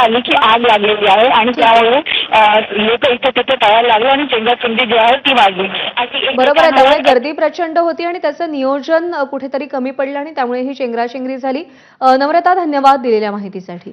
आली की आग लागलेली आहे आणि त्यामुळे लोक इथे तिथे पळायला लागले आणि चेंगरचेंगरी जी आहे ती वाढली. बरोबर आहे त्यामुळे गर्दी प्रचंड होती आणि त्याचं नियोजन कुठेतरी कमी पडलं आणि त्यामुळे ही चेंगराचेंगरी झाली. नम्रता धन्यवाद दिलेल्या माहितीसाठी.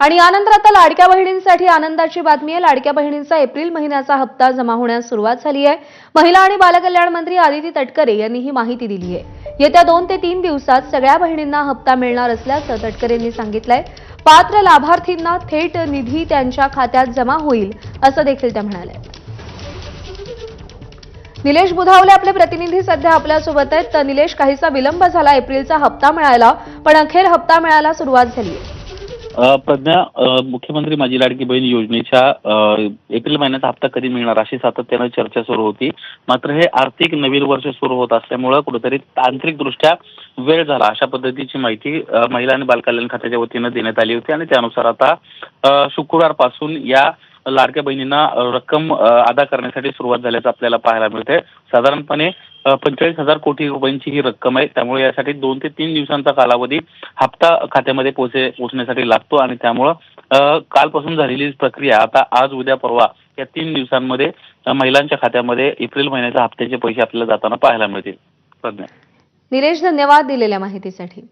आणि यानंतर आता लाडक्या बहिणींसाठी आनंदाची बातमी आहे. लाडक्या बहिणींचा एप्रिल महिन्याचा हप्ता जमा होण्यास सुरुवात झाली आहे. महिला आणि बालकल्याण मंत्री आदिती तटकरे यांनी ही माहिती दिली आहे. येत्या दोन ते तीन दिवसात सगळ्या बहिणींना हप्ता मिळणार असल्याचं तटकरेंनी सांगितलंय. पात्र लाभार्थींना थेट निधी त्यांच्या खात्यात जमा होईल असं देखील त्या म्हणाल्या. निलेश बुधावले आपले प्रतिनिधी सध्या आपल्यासोबत आहेत. तर निलेश काहीसा विलंब झाला एप्रिलचा हप्ता मिळायला पण अखेर हप्ता मिळायला सुरुवात झाली आहे प्रज्ञा मुख्यमंत्री माझी लाडकी बहीण योजनेच्या एप्रिल महिन्याचा हप्ता कधी मिळणार अशी सातत्यानं चर्चा सुरू होती. मात्र हे आर्थिक नवीन वर्ष सुरू होत असल्यामुळं कुठेतरी तांत्रिकदृष्ट्या वेळ झाला. अशा पद्धतीची माहिती महिला आणि बालकल्याण खात्याच्या वतीनं देण्यात आली होती आणि त्यानुसार आता शुक्रवारपासून या लाडक्या बहिणींना रक्कम अदा करण्यासाठी सुरुवात झाल्याचं आपल्याला पाहायला मिळते. साधारणपणे पंचेचाळीस हजार कोटी रुपयांची ही रक्कम आहे. त्यामुळे यासाठी दोन ते तीन दिवसांचा कालावधी हप्ता खात्यामध्ये पोहोचे पोहोचण्यासाठी लागतो आणि त्यामुळं कालपासून झालेली प्रक्रिया आता आज उद्या परवा या तीन दिवसांमध्ये महिलांच्या खात्यामध्ये एप्रिल महिन्याच्या हप्त्याचे पैसे आपल्याला जाताना पाहायला मिळतील. प्रज्ञा. निलेश धन्यवाद दिलेल्या माहितीसाठी.